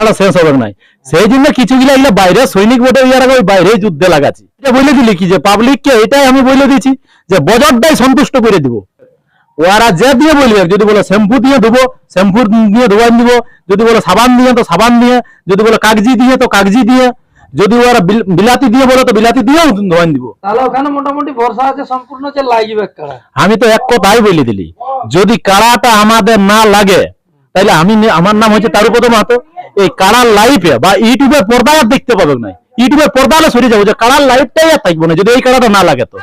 খেলা শেষ হবে নাই। সেই জন্য এগুলা বাইরে সৈনিক ভোটে ইয়ার আগে ওই বাইরে যুদ্ধে লাগাচ্ছি। এটা বলে দিলি কি যে পাবলিককে এটাই আমি বলে দিচ্ছি যে বজটটাই সন্তুষ্ট করে দিব। ওরা যে দিয়ে বলবে যদি বলে শ্যাম্পু দিয়ে দেবো শ্যাম্পু দিয়ে ধোয়ান দিব যদি বলে সাবান দিয়ে তো সাবান দিয়ে যদি বলে কাগজি দিয়ে তো কাগজি দিয়ে যদি ওরা বিলাতি দিয়ে বলে তো বিলাতি দিয়েও ধোয়ান দিব। তাহলে ওখানে মোটামুটি ভরসা আছে সম্পূর্ণ যে লাগবে আমি তো এক কথাই বলে দিলি যদি কাড়াটা আমাদের না লাগে তাহলে আমি আমার নাম হচ্ছে তারুপদ মাহাতো। এই কাড়ার লাইফে বা ইউটিউবের পর্দায় দেখতে পাবে না ইউটিউবের পর্দালে সরে যাব যে কাড়ার লাইফটাই আর থাকব না, যদি এই কারাটা না লাগে তো।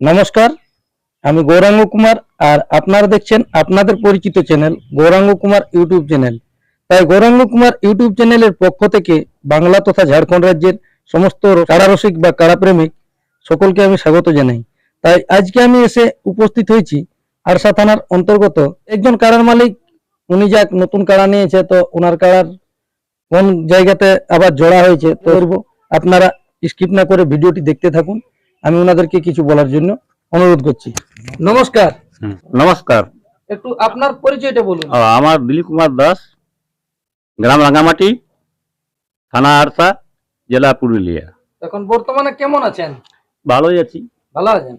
নমস্কার, আমি গৌরাঙ্গ কুমার আর আপনারা দেখছেন আপনাদের পরিচিত channel Gouranga Kumar YouTube channel তাই গৌরাঙ্গ কুমার ইউটিউব চ্যানেলের পক্ষ থেকে বাংলা তথা ঝাড়খণ্ড রাজ্যের সমস্ত কারারসিক বা কারাপ্রেমিক সকলকে আমি স্বাগত জানাই। তাই আজকে আমি এসে উপস্থিত হয়েছি আরসা থানার অন্তর্গত। একজন কারার মালিক উনি যাক নতুন কারা নিয়েছে তো ওনার কাড়ার কোন জায়গাতে আবার জোড়া হয়েছে তো আপনারা স্কিপ না করে ভিডিওটি দেখতে থাকুন। আমি ওনাদেরকে কিছু বলার জন্য অনুরোধ করছি। নমস্কার। নমস্কার। একটু আপনার পরিচয়টা বলুন। আমার দিলীপ কুমার দাস গ্রাম রাঙ্গামাটি থানা আরসা জেলা পুরুলিয়া। এখন বর্তমানে কেমন আছেন? ভালোই আছি। ভালো আছেন?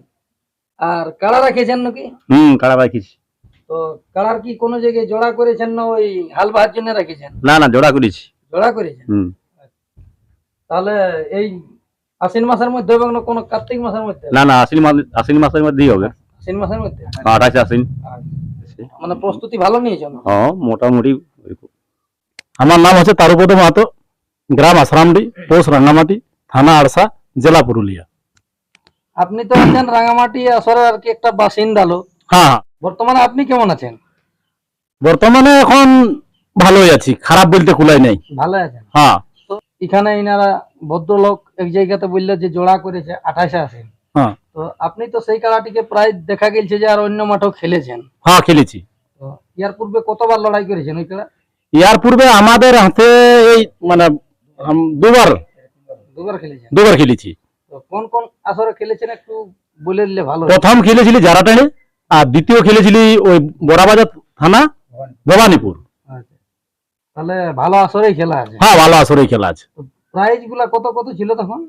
আর কাড়া রাখেছেন নাকি? হুম কাড়া রাখিছি। তো কাড়ার কি কোনো জায়গায় জোড়া করেছেন না ওই হাল বাহার জন্য রেখেছেন? না না জোড়া করেছি। জোড়া করেছেন? হুম। তাহলে এই আশ্বিন মাসের মধ্যে এবং না কোনো কার্তিক মাসের মধ্যে? না না আশ্বিন মাস আশ্বিন মাসের মধ্যেই হবে। আশ্বিন মাসের মধ্যে? আঠাশে আশ্বিন। মানে প্রস্তুতি ভালো নিয়েছেন? হ্যাঁ মোটামুটি আমার নাম হচ্ছে তারুপদ মাহাতো গ্রাম আশ্রামডি পোস্ট রাঙ্গামাটি থানা আরসা জেলা পুরুলিয়া। আপনি তো আছেন রাঙামাটি আসরের আর কি একটা বাসিন্দা লোক। হ্যাঁ হ্যাঁ। বর্তমানে আপনি কেমন আছেন? বর্তমানে এখন ভালোই আছি খারাপ বলতে কুলাই নাই। ভালো আছেন? হ্যাঁ। তো এখানে ইনারা ভদ্রলোক এক জায়গাতে বলল যে জোড়া করেছে আঠাশে আসেন হ্যাঁ। তো আপনি তো সেই খেলাটিকে প্রায় দেখা গেছে যে আর অন্য মাঠেও খেলেছেন। হ্যাঁ খেলেছি। তো ইয়ার পূর্বে কতবার লড়াই করেছেন ওই খেলা ইয়ার পূর্বে আমাদের হাতে এই মানে দুবার। দুবার খেলেছি। কোন কোন আসরে খেলেছেন একটু বলে দিলে ভালো প্রথম খেলেছিলি জারাটানে আর দ্বিতীয় খেলেছিলি ওই বড়াবাজার থানা ভবানীপুর। আচ্ছা। তাহলে ভালো আসরেই খেলা আছে। হ্যাঁ ভালো আসরেই খেলা আছে। প্রাইজগুলা কত কত ছিল তখন?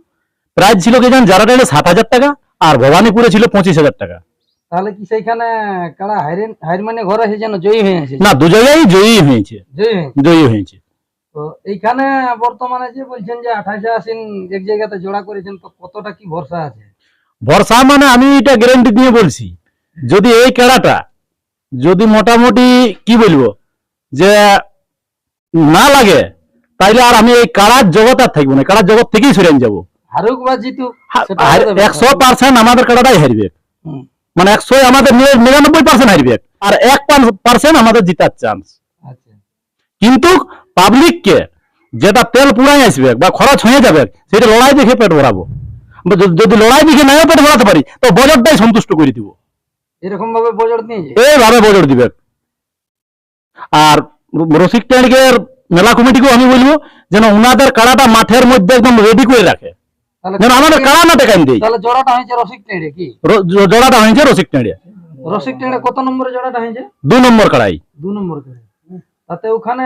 প্রাইজ ছিল কি জান জারাটানে সাত হাজার টাকা আর ভবানীপুরে ছিল পঁচিশ হাজার টাকা। তাহলে কি সেইখানে কারা হাইরেন হাইর মানে ঘরে এসে যেন জয়ী হয়ে এসেছে না দু জায়গায় জয়ী হয়েছে। জয়ী হয়েছে জয়ী হয়েছে। তো এইখানে বর্তমানে যে বলছেন যে আঠাশে আসিন এক জায়গাতে জোড়া করেছেন তো কতটা কি ভরসা আছে? ভরসা মানে আমি এটা গ্যারেন্টি দিয়ে বলছি যদি এই কেড়াটা যদি মোটামুটি কি বলব যে না লাগে তাইলে আর আমি এই কাড়ার জগৎ আর থাকব না কাড়ার জগৎ থেকেই সরে যাব। হারুক বা ব্যাপার। একশো পার্সেন্ট আমাদের কাড়াটাই হারবে। মানে একশো আমাদের নিরানব্বই পার্সেন্ট হারবে। আর এক পার্সেন্ট আমাদের জিতার চান্স আচ্ছা। কিন্তু পাবলিককে যেটা তেল পুরাই আসবে বা খরচ হয়ে যাবে সেটা লড়াই দেখে পেট ভরাবো। যদি- লড়াই দেখে নাও পেট ভরাতে পারি তো বজরটাই সন্তুষ্ট করে দিব। এরকম ভাবে বজর নিয়ে এইভাবে বজর দিবে। আর রসিক ট্যাঙ্কের মেলা কমিটিকেও আমি বলব যেন উনাদের কাড়াটা মাঠের মধ্যে একদম রেডি করে রাখে। যেন আমাদের কাড়া না দেয় তাহলে জোড়াটা হয়েছে রসিক টেঁড়ে কি? জোড়াটা হয়েছে রসিক ট্যাঙ্কে রসিক টেঁড়ে কত নম্বরে জোড়াটা হয়েছে? দু নম্বর কাড়াই। দু নম্বর করে তাতে ওখানে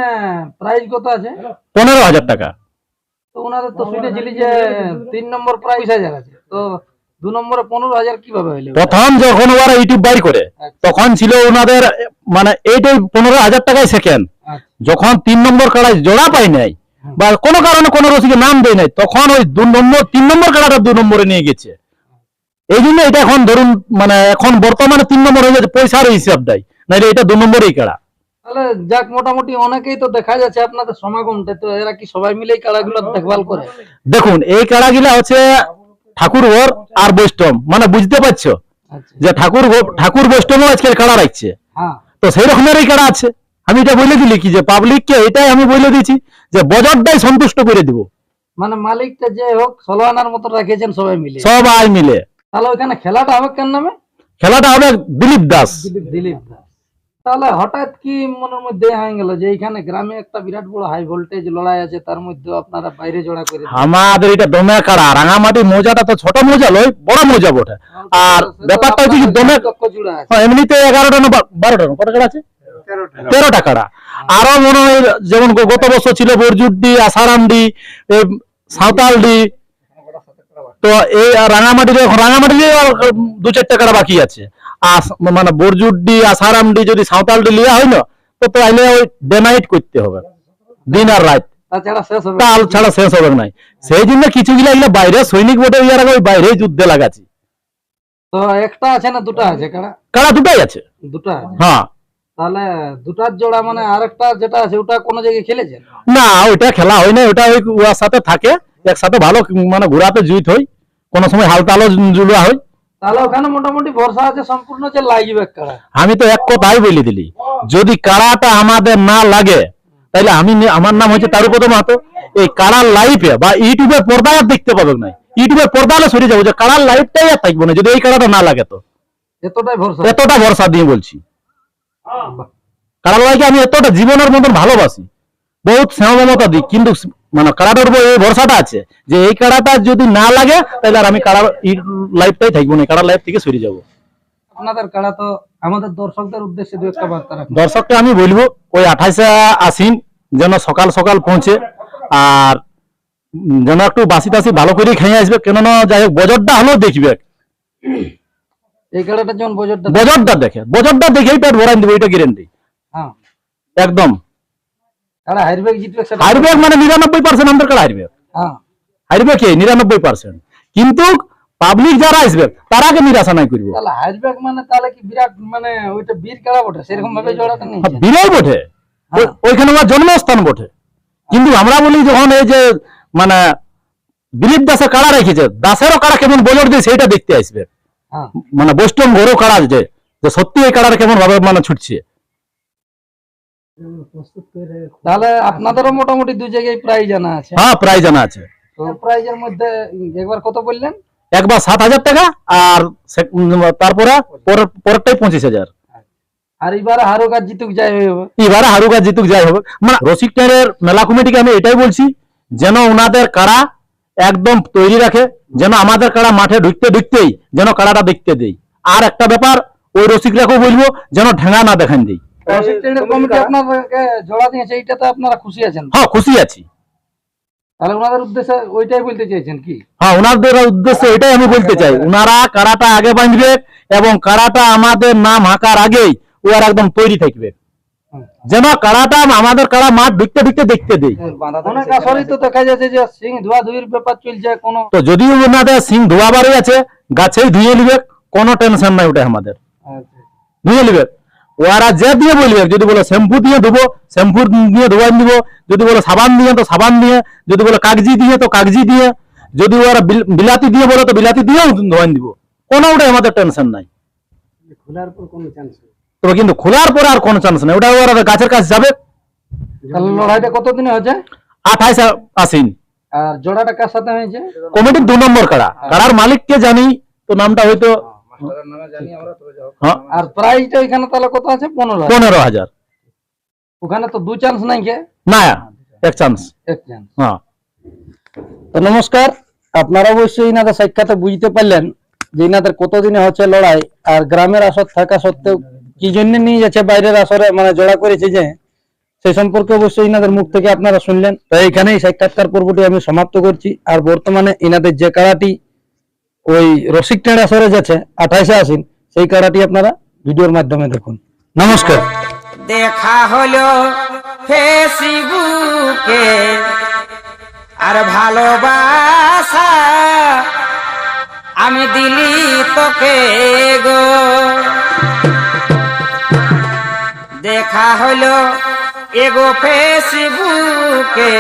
প্রাইজ কত আছে? পনেরো হাজার টাকা। তো ওনাদের তো যে তিন নম্বর প্রাইজ হাজার আছে। তো দু নম্বরে পনেরো হাজার কীভাবে হইল? প্রথম যখন ওরা ইউটিউব বাইর করে তখন ছিল ওনাদের মানে এইটাই পনেরো হাজার টাকায় সেকেন্ড আচ্ছা। যখন তিন নম্বর কাড়াই জোড়া পাই নাই বা কোনো কারণে কোনো রসিকে নাম দেয় নাই তখন ওই দু নম্বর তিন নম্বর কাড়াটা দু নম্বরে নিয়ে গেছে। এই জন্য এটা এখন ধরুন মানে এখন বর্তমানে তিন নম্বর হয়ে গেছে পয়সার হিসাব দেয় নাহলে এটা দু নম্বরেই কাড়া তাহলে যাক মোটামুটি অনেকেই তো দেখা যাচ্ছে আপনাদের সমাগমটা তো এরা কি সবাই মিলে এই কাড়াগুলো দেখভাল করে? দেখুন এই কাড়াগুলা হচ্ছে ঠাকুর ঘর আর বৈষ্ণব মানে বুঝতে পারছ? আচ্ছা। যে ঠাকুর ঠাকুর বৈষ্ণবও আজকের কাড়া রাখছে। হ্যাঁ। তো সেই রকমেরই কাড়া আছে। আমি এটা বলে দিলি কি যে পাবলিককে এটাই আমি বলে দিয়েছি যে বজরটাই সন্তুষ্ট করে দিব। মানে মালিকটা যে হোক ষোলো আনার মতো রেখেছেন সবাই মিলে। সবাই মিলে। তাহলে ওইখানে খেলাটা হবে কেন নামে? খেলাটা হবে দিলীপ দাস। দিলীপ দাস। তাহলে হঠাৎ কি মনের মধ্যে হয়ে গেল যে এখানে গ্রামে একটা বিরাট বড় হাই ভোল্টেজ লড়াই আছে তার মধ্যে আপনারা বাইরে জোড়া করে? আমাদের এটা দমে কাড়া রাঙামাটি মৌজাটা তো ছোট মৌজা লয় বড় মৌজা বটে। আর ব্যাপারটা হচ্ছে কি দমে দক্ষ জোড়া আছে। হ্যাঁ, এমনিতে এগারোটা না বারোটা কাড়া আছে? তেরোটা। কাড়া। আরও মনে হয় যেমন গত বছর ছিল বরজুড্ডি আসারামডি সাঁওতালডি। তো এই রাঙামাটির রাঙামাটির দু চারটা কাড়া বাকি আছে। মানে বরজুড্ডি আসারামডি যদি সাঁওতালডি লিয়া হয় না তো তাইলে ওই ডে নাইট করতে হবে। দিন আর রাত। তাছাড়া শেষ হবে তাল ছাড়া শেষ হবে নাই সেই জন্য কিছু গিলা এগুলা বাইরে সৈনিক বটে ইয়ার আগে ওই বাইরে যুদ্ধে লাগাচ্ছি। তো একটা আছে না দুটো আছে কারা কারা দুটাই আছে। দুটো হ্যাঁ। তাহলে দুটার জোড়া মানে আরেকটা যেটা আছে ওটা কোনো জায়গায় খেলেছেন? না ওইটা খেলা হয় না ওটা ওই ওর সাথে থাকে। একসাথে ভালো মানে ঘোরাতে জুইত হয়। কোন সময় হালতালো জুলুয়া হয়। তাহলে ওখানে মোটামুটি ভরসা আছে সম্পূর্ণ যে লাগবে কারা। আমি তো এক কথাই বলে দিলি যদি কাড়াটা আমাদের না লাগে তাহলে আমি আমার নাম হচ্ছে তারুপদ মাহাতো। এই কাড়ার লাইফে বা ইউটিউবের পর্দায় আর দেখতে পাবে না। ইউটিউবের পর্দায় সরে যাব যে কাড়ার লাইফটাই আর থাকব না যদি এই কাড়াটা না লাগে তো। এতটাই ভরসা। এতটা ভরসা দিয়ে বলছি। কাড়ার লাইকে আমি এতটা জীবনের মতন ভালোবাসি। বহুত স্নেহ মমতা দিই কিন্তু মানে কাড়াটার উপর এই ভরসাটা আছে যে এই কাড়াটা যদি না লাগে তাহলে আর আমি কাড়ার লাইফটাই থাকব না কাড়ার লাইফ থেকে সরে যাব। আপনাদের কারা তো আমাদের দর্শকদের উদ্দেশ্যে দু একটা বার্তা দর্শককে আমি বলব ওই আঠাইশে আসিন যেন সকাল সকাল পৌঁছে আর যেন একটু বাসি টাসি ভালো করে খেয়ে আসবে কেননা যাই হোক বজরটা হলেও দেখবে। এই কারাটা যেমন বজরটা বজরটা দেখে। বজরটা দেখেই পেট ভরাই দেবে ওইটা গ্যারেন্টি হ্যাঁ। একদম। কারা জিতবে সেটা মানে নিরানব্বই পার্সেন্ট আমাদের কাছে হারবে হ্যাঁ। হারবে কে? নিরানব্বই পার্সেন্ট কিন্তু পাবলিক যারা আসবে তারাকে নিরাশা নাই করব। তাহলে হারবে মানে তাহলে কি বিরাট মানে ওইটা বীর কারা বটে? সেরকম ভাবে জোড়াটা নেই বিনয় বটে। ওইখানে আমার জন্মস্থান বটে। কিন্তু আমরা বলি যখন এই যে মানে দিলীপ দাসের কাড়া রেখেছে দাসেরও কাড়া কেমন বলর দিয়ে সেইটা দেখতে আসবে। হ্যাঁ মানে বৈষ্ণব ঘোরও কাড়া যে যে সত্যি এই কাড়াটা কেমন ভাবে মানে ছুটছে তাহলে আপনাদেরও মোটামুটি দুই জায়গায় প্রাইজ জানা আছে হ্যাঁ প্রায় জানা আছে প্রাইজের মধ্যে একবার কত বললেন একবার সাত হাজার টাকা আর তারপরে পরের পরেরটাই পঁচিশ হাজার আর এবার হারুক জিতুক যাই হবে এবারে হারুক জিতুক যাই হবে মানে রসিক মেলা কমিটিকে আমি এটাই বলছি যেন ওনাদের কাড়া একদম তৈরি রাখে যেন আমাদের কাড়া মাঠে ঢুকতে ঢুকতেই যেন কাড়াটা দেখতে দেই। আর একটা ব্যাপার ওই রসিকরাকেও বলব যেন ঠেঙা না দেখান দেই। খুশি আছেন। হ্যাঁ খুশি আছি। তাহলে ওনাদের উদ্দেশ্যে ওইটাই বলতে চাইছেন কি? হ্যাঁ ওনাদের উদ্দেশ্যে এটাই আমি বলতে চাই। ওনারা কাড়াটা আগে বাঁধবে এবং কাড়াটা আমাদের নাম হাঁকার আগেই ওরা একদম তৈরি থাকবে। যেন কাড়াটা আমাদের কাড়া মাঠ ঢুকতে ঢুকতে দেখতে দেই। অনেক আসরেই তো দেখা যাচ্ছে যে সিং ধোয়া ধুইর ব্যাপার চলছে কোনো তো যদিও ওনাদের সিং ধোয়া বাড়ি আছে গাছেই ধুয়ে নিবে কোনো টেনশন নাই ওটা আমাদের। ধুয়ে নিবে। ওরা যে দিয়ে বলবে যদি বলে শ্যাম্পু দিয়ে ধুবো শ্যাম্পু দিয়ে ধোয়াই দিব যদি বলে সাবান দিয়ে তো সাবান দিয়ে যদি বলে কাগজি দিয়ে তো কাগজি দিয়ে যদি ওরা বিলাতি দিয়ে বলে তো বিলাতি দিয়েও ধোয়াই দিব কোনো ওটা আমাদের টেনশন নাই। খোলার পর কোনো চান্স তবে কিন্তু খোলার পরে আর কোনো চান্স নাই। ওটা ওরা গাছের কাছে যাবে। লড়াইটা কতদিনে হয়েছে? আঠাইশ আসিন আর জোড়াটা কার সাথে হয়েছে? কমিটির দু নম্বর কাড়া। কাড়ার মালিককে জানি তো নামটা হয়তো হ্যাঁ আর প্রাইজটা ওইখানে তাহলে কত আছে? পনেরো পনেরো হাজার। ওখানে তো দু চান্স নাই কে? না এক চান্স এক চান্স হ্যাঁ। তো নমস্কার। আপনারা অবশ্যই ইনাদের সাক্ষাতে বুঝতে পারলেন যে ইনাদের কতদিনে হচ্ছে লড়াই আর গ্রামের আসর থাকা সত্ত্বেও কি জন্য নিয়ে যাচ্ছে? বাইরের আসরে মানে জড়া করেছে যে সেই সম্পর্কে অবশ্যই ইনাদের মুখ থেকে আপনারা শুনলেন। তো এইখানেই সাক্ষাৎকার পর্বটি আমি সমাপ্ত করছি। আর বর্তমানে ইনাদের যে কাড়াটি ওই রসিক টেঁড়া আসরে যাচ্ছে, আঠাইশে আসিন সেই কাড়াটি আপনারা ভিডিওর মাধ্যমে দেখুন। নমস্কার। দেখা হলো ফেসবুকে, আর ভালোবাসা আমি দিলি তোকে গো। দেখা হলো এগো ফেসবুকে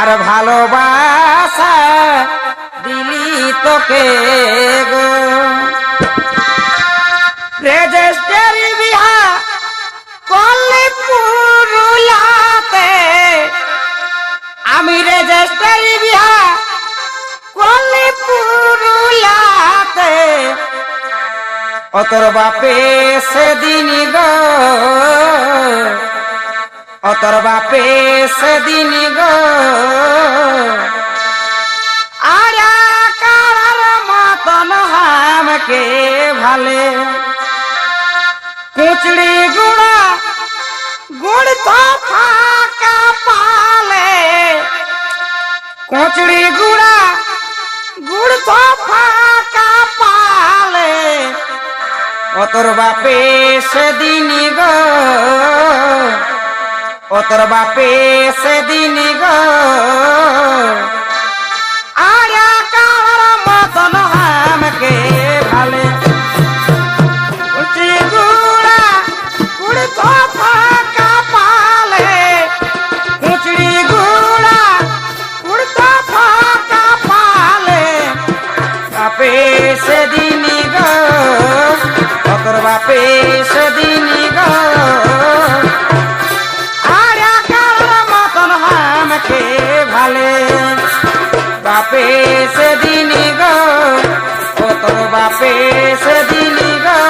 আর ভালোবাসা দিলি তোকে গো। রেজিস্টারি বিহা করলে আমি রেজিস্টারি অতর বাপে সেদিন গো। অতর বাপে সেদিন গো। আরা কারার মতন হামকে ভালে। কুচড়ি গুড়া, গুড় তো ফাঁকা পালে। কুচড়ি গুড় অতর বাপে সেদিন গো অতর বাপে সেদিন গো সেদিনই গো। আর একার মতন হামকে ভালে। বাপে সেদিনই গো, ও তোর বাপে সেদিনই গো।